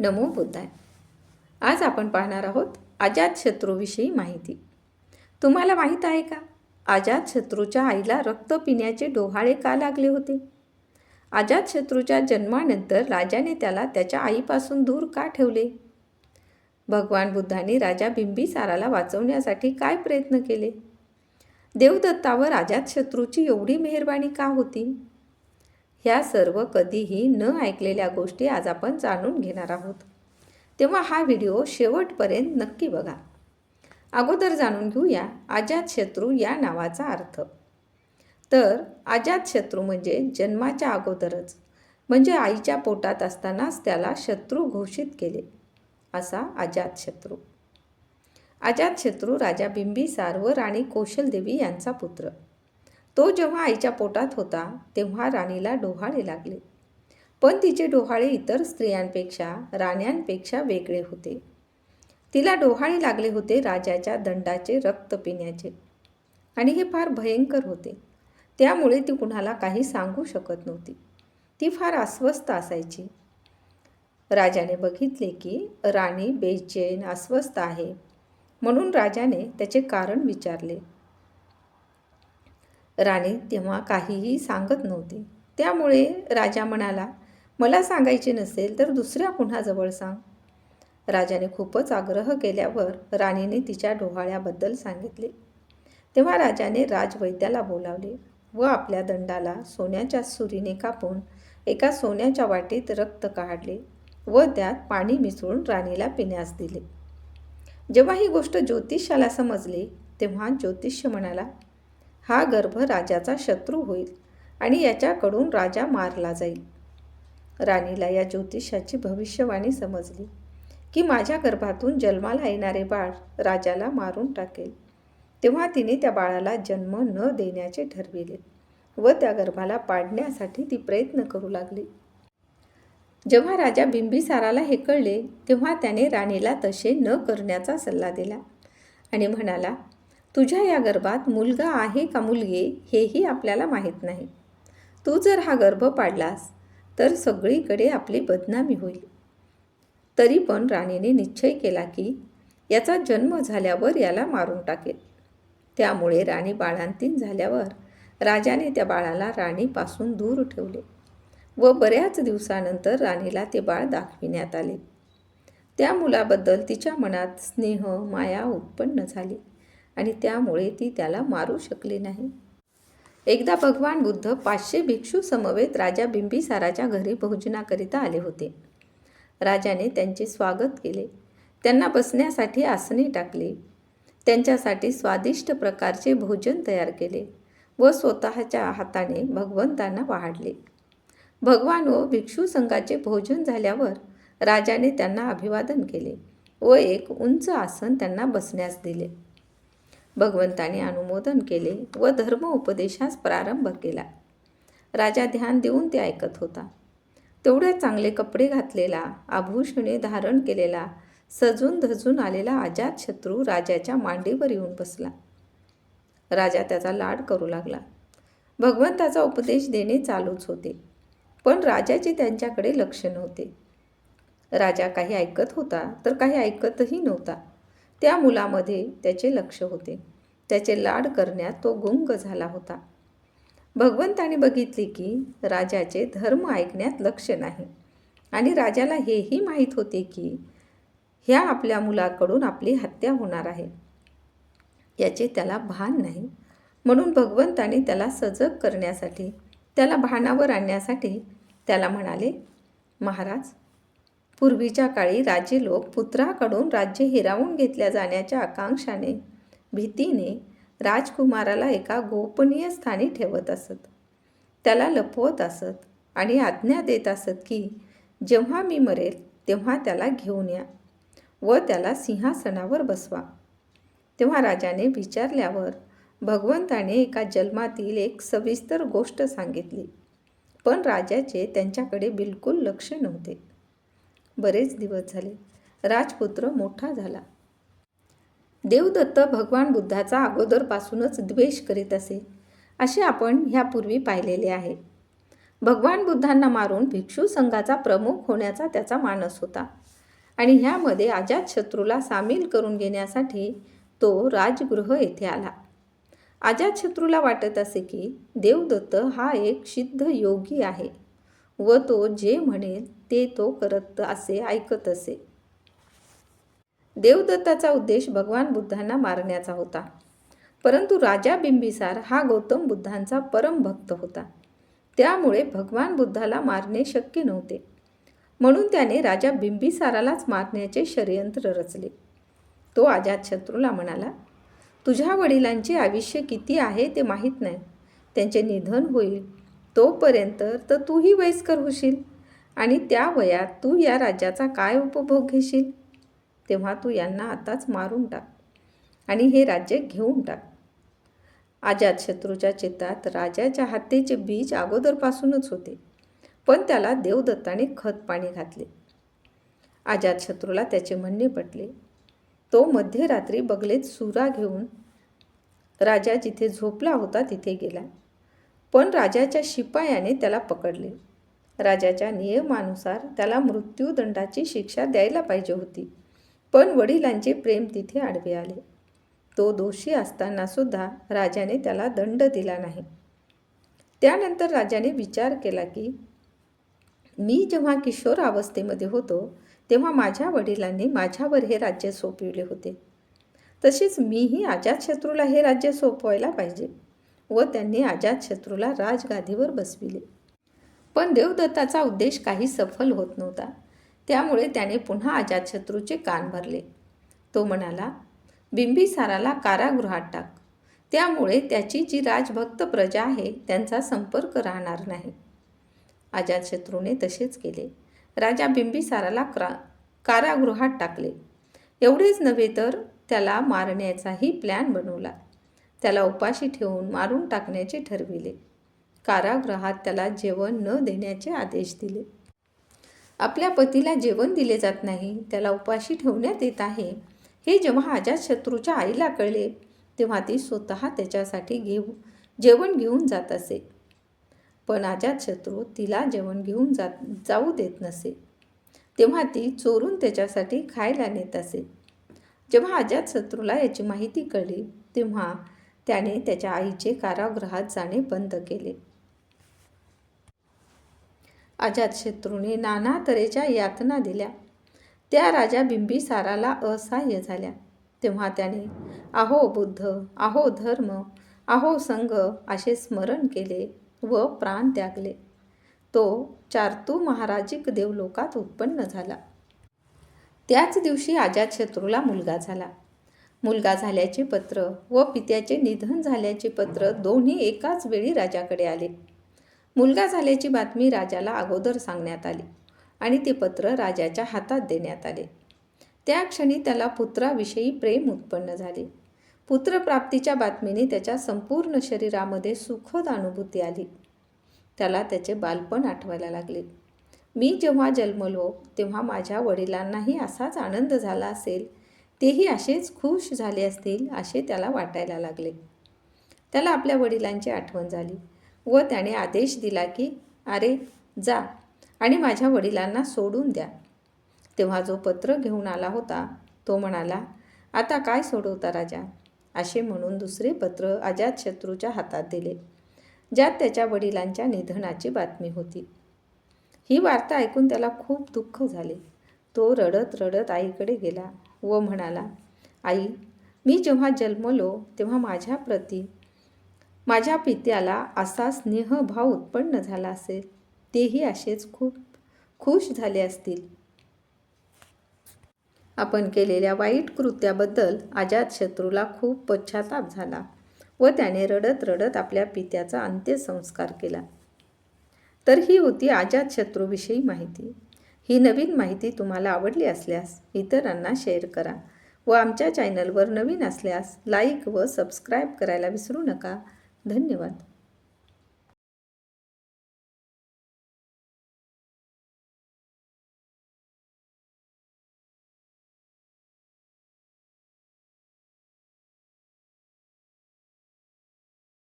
नमो बुद्धाय. आज आपण पाहणार आहोत अजातशत्रूविषयी माहिती. तुम्हाला माहीत आहे का? अजातशत्रूच्या आईला रक्त पिण्याचे डोहाळे का लागले होते? अजातशत्रूच्या जन्मानंतर राजाने त्याला त्याच्या आईपासून दूर का ठेवले? भगवान बुद्धाने राजा बिंबिसाराला वाचवण्यासाठी काय प्रयत्न केले? देवदत्तावर अजातशत्रूची एवढी मेहरबानी का होती? ह्या सर्व कधीही न ऐकलेल्या गोष्टी आज आपण जाणून घेणार आहोत. तेव्हा हा व्हिडिओ शेवटपर्यंत नक्की बघा. अगोदर जाणून घेऊया अजातशत्रू या नावाचा अर्थ. तर अजातशत्रू म्हणजे जन्माच्या अगोदरच म्हणजे आईच्या पोटात असतानाच त्याला शत्रू घोषित केले असा अजातशत्रू अजातशत्रू राजा बिंबिसार व राणी कौशलदेवी यांचा पुत्र. तो जेव्हा आईच्या पोटात होता तेव्हा राणीला डोहाळे लागले. पण तिचे डोहाळे इतर स्त्रियांपेक्षा राण्यांपेक्षा वेगळे होते. तिला डोहाळे लागले होते राजाच्या दंडाचे रक्त पिण्याचे. आणि हे फार भयंकर होते. त्यामुळे ती कुणाला काही सांगू शकत नव्हती. ती फार अस्वस्थ असायची. राजाने बघितले की राणी बेचैन अस्वस्थ आहे. म्हणून राजाने त्याचे कारण विचारले. राणी तेव्हा काहीही सांगत नव्हती. त्यामुळे राजा म्हणाला मला सांगायचे नसेल तर दुसऱ्या कुणाजवळ सांग. राजाने खूपच आग्रह केल्यावर राणीने तिच्या डोहाळ्याबद्दल सांगितले. तेव्हा राजाने राजवैद्याला बोलावले व आपल्या दंडाला सोन्याच्या सुरीने कापून एका सोन्याच्या वाटीत रक्त काढले व त्यात पाणी मिसळून राणीला पिण्यास दिले. जेव्हा ही गोष्ट ज्योतिषाला समजली तेव्हा ज्योतिष्य म्हणाला हा गर्भ राजाचा शत्रू होईल आणि याच्याकडून राजा मारला जाईल. राणीला या ज्योतिषाची भविष्यवाणी समजली की माझ्या गर्भातून जन्माला येणारे बाळ राजाला मारून टाकेल. तेव्हा तिने त्या बाळाला जन्म न देण्याचे ठरविले व त्या गर्भाला पाडण्यासाठी ती प्रयत्न करू लागली. जेव्हा राजा बिंबिसाराला हे कळले तेव्हा त्याने राणीला तसे न करण्याचा सल्ला दिला आणि म्हणाला तुझ्या या गर्भात मुलगा आहे का मुलगी हेही आपल्याला माहीत नाही. तू जर हा गर्भ पाडलास तर सगळीकडे आपली बदनामी होईल. तरी पण राणीने निश्चय केला की याचा जन्म झाल्यावर याला मारून टाकेल. त्यामुळे राणी बाळांतीन झाल्यावर राजाने त्या बाळाला राणीपासून दूर ठेवले व बऱ्याच दिवसानंतर राणीला ते बाळ दाखविण्यात आले. त्या मुलाबद्दल तिच्या मनात स्नेह माया उत्पन्न झाली. आणि त्यामुळे ती त्याला मारू शकली नाही. एकदा भगवान बुद्ध पाचशे भिक्षू समवेत राजा बिंबिसाराच्या घरी भोजनाकरिता आले होते. राजाने त्यांचे स्वागत केले. त्यांना बसण्यासाठी आसने टाकली. त्यांच्यासाठी स्वादिष्ट प्रकारचे भोजन तयार केले व स्वतःच्या हाताने भगवंतांना वाढले. भगवान व भिक्षू संघाचे भोजन झाल्यावर राजाने त्यांना अभिवादन केले व एक उंच आसन त्यांना बसण्यास दिले. भगवंताने अनुमोदन केले व धर्म उपदेशास प्रारंभ केला. राजा ध्यान देऊन ते ऐकत होता. तेवढे चांगले कपडे घातलेला आभूषणे धारण केलेला सजून धजून आलेला अजातशत्रू राजाच्या मांडीवर येऊन बसला. राजा त्याचा लाड करू लागला. भगवंताचा उपदेश देणे चालूच होते पण राजाचे त्यांच्याकडे लक्ष नव्हते. राजा काही ऐकत होता तर काही ऐकतही नव्हता. त्या मुलामध्ये त्याचे लक्ष होते. त्याचे लाड करण्यात तो गुंग झाला होता. भगवंताने बघितले की राजाचे धर्म ऐकण्यात लक्ष नाही. आणि राजाला हेही माहीत होते की ह्या आपल्या मुलाकडून आपली हत्या होणार आहे. याचे त्याला भान नाही. म्हणून भगवंताने त्याला सजग करण्यासाठी त्याला भानावर आणण्यासाठी त्याला म्हणाले महाराज पूर्वीच्या काळी राजे लोक पुत्राकडून राज्य हिरावून घेतल्या जाण्याच्या आकांक्षाने भीतीने राजकुमाराला एका गोपनीय स्थानी ठेवत असत. त्याला लपवत असत आणि आज्ञा देत असत की जेव्हा मी मरेल तेव्हा त्याला घेऊन या व त्याला सिंहासनावर बसवा. तेव्हा राजाने विचारल्यावर भगवंताने एका जन्मातील एक सविस्तर गोष्ट सांगितली. पण राजाचे त्यांच्याकडे बिलकुल लक्ष नव्हते. बरेच दिवस झाले. राजपुत्र मोठा झाला. देवदत्त भगवान बुद्धाचा अगोदरपासूनच द्वेष करीत असे असे आपण ह्यापूर्वी पाहिलेले आहे. भगवान बुद्धांना मारून भिक्षू संघाचा प्रमुख होण्याचा त्याचा मानस होता. आणि ह्यामध्ये अजातशत्रूला सामील करून घेण्यासाठी तो राजगृह येथे आला. अजातशत्रूला वाटत असे की देवदत्त हा एक सिद्ध योगी आहे. व तो जे म्हणेल ते तो करत असे ऐकत असे. देवदत्ताचा उद्देश भगवान बुद्धांना मारण्याचा होता. परंतु राजा बिंबिसार हा गौतम बुद्धांचा परमभक्त होता. त्यामुळे भगवान बुद्धाला मारणे शक्य नव्हते. म्हणून त्याने राजा बिंबिसारालाच मारण्याचे षडयंत्र रचले. तो अजातशत्रूला म्हणाला तुझ्या वडिलांचे आयुष्य किती आहे ते माहीत नाही. त्यांचे निधन होईल. तोपर्यंत तर तूही वयस्कर होशील. आणि त्या वयात तू या राज्याचा काय उपभोग घेशील? तेव्हा तू यांना आताच मारून टाक. आणि हे राज्य घेऊन टाक. अजातशत्रूच्या चित्तात राजाच्या हत्येचे बीज अगोदरपासूनच होते. पण त्याला देवदत्ताने खत पाणी घातले. अजातशत्रूला त्याचे म्हणणे पटले. तो मध्यरात्री बगलेत सुरा घेऊन राजा जिथे झोपला होता तिथे गेला. पण राजाच्या शिपायाने त्याला पकडले. राजाच्या नियमानुसार त्याला मृत्यूदंडाची शिक्षा द्यायला पाहिजे होती पण वडिलांचे प्रेम तिथे आडवे आले. तो दोषी असताना सुद्धा राजाने त्याला दंड दिला नाही. त्यानंतर राजाने विचार केला की मी जेव्हा किशोर अवस्थेमध्ये होतो तेव्हा माझ्या वडिलांनी माझ्यावर हे राज्य सोपविले होते. तसेच मीही अजातशत्रूला हे राज्य सोपवायला पाहिजे. व त्यांनी अजातशत्रूला राजगादीवर बसविले. पण देवदत्ताचा उद्देश काही सफल होत नव्हता. त्यामुळे त्याने पुन्हा अजातशत्रूचे कान भरले. तो म्हणाला बिंबिसाराला कारागृहात टाक. त्यामुळे त्याची जी राजभक्त प्रजा आहे त्यांचा संपर्क राहणार नाही. अजातशत्रूने तसेच केले. राजा बिंबिसाराला क्रा कारागृहात टाकले. एवढेच नव्हे तर त्याला मारण्याचाही प्लॅन बनवला. त्याला उपाशी ठेवून मारून टाकण्याचे ठरविले. कारागृहात त्याला जेवण न देण्याचे आदेश दिले. आपल्या पतीला जेवण दिले जात नाही त्याला उपाशी ठेवण्यात येत आहे. हे जेव्हा अजातशत्रूच्या आईला कळले तेव्हा ती स्वतः त्याच्यासाठी घेऊ जेवण घेऊन जात असे. पण अजातशत्रू तिला जेवण घेऊन जात जाऊ देत नसे. तेव्हा ती चोरून त्याच्यासाठी खायला नेत असे. जेव्हा अजातशत्रूला याची माहिती कळली तेव्हा त्याने त्याच्या आईचे कारागृहात जाणे बंद केले. अजातशत्रूने नाना तऱ्हेच्या यातना दिल्या. त्या राजा बिंबिसाराला असहाय्य झाल्या. तेव्हा त्याने आहो बुद्ध आहो धर्म आहो संघ असे स्मरण केले व प्राण त्यागले. तो चारतू महाराजिक देवलोकात उत्पन्न झाला. त्याच दिवशी अजातशत्रूला मुलगा झाला. मुलगा झाल्याचे पत्र व पित्याचे निधन झाल्याचे पत्र दोन्ही एकाच वेळी राजाकडे आले. मुलगा झाल्याची बातमी राजाला अगोदर सांगण्यात आली आणि ते पत्र राजाच्या हातात देण्यात आले. त्या क्षणी त्याला पुत्राविषयी प्रेम उत्पन्न झाले. पुत्रप्राप्तीच्या बातमीने त्याच्या संपूर्ण शरीरामध्ये सुखद अनुभूती आली. त्याला त्याचे बालपण आठवायला लागले. मी जेव्हा जन्मलो तेव्हा माझ्या वडिलांनाही असाच आनंद झाला असेल तेही असेच खुश झाले असतील असे त्याला वाटायला लागले. त्याला आपल्या वडिलांची आठवण झाली व त्याने आदेश दिला की अरे जा आणि माझ्या वडिलांना सोडून द्या. तेव्हा जो पत्र घेऊन आला होता तो म्हणाला आता काय सोडवता राजा? असे म्हणून दुसरे पत्र अजातशत्रूच्या हातात दिले ज्यात त्याच्या वडिलांच्या निधनाची बातमी होती. ही वार्ता ऐकून त्याला खूप दुःख झाले. तो रडत रडत आईकडे गेला. व म्हणाला आई मी जेव्हा जन्मलो तेव्हा माझ्याप्रती माझ्या पित्याला असा स्नेहभाव उत्पन्न झाला असेल तेही असेच खूप खुश झाले असतील. आपण केलेल्या वाईट कृत्याबद्दल अजातशत्रूला खूप पश्चाताप झाला व त्याने रडत रडत आपल्या पित्याचा अंत्यसंस्कार केला. तर ही होती अजातशत्रूविषयी माहिती. ही नवीन माहिती तुम्हाला आवडली असल्यास इतरांना शेअर करा व आमच्या चॅनलवर नवीन असल्यास लाईक व सबस्क्राईब करायला विसरू नका. धन्यवाद.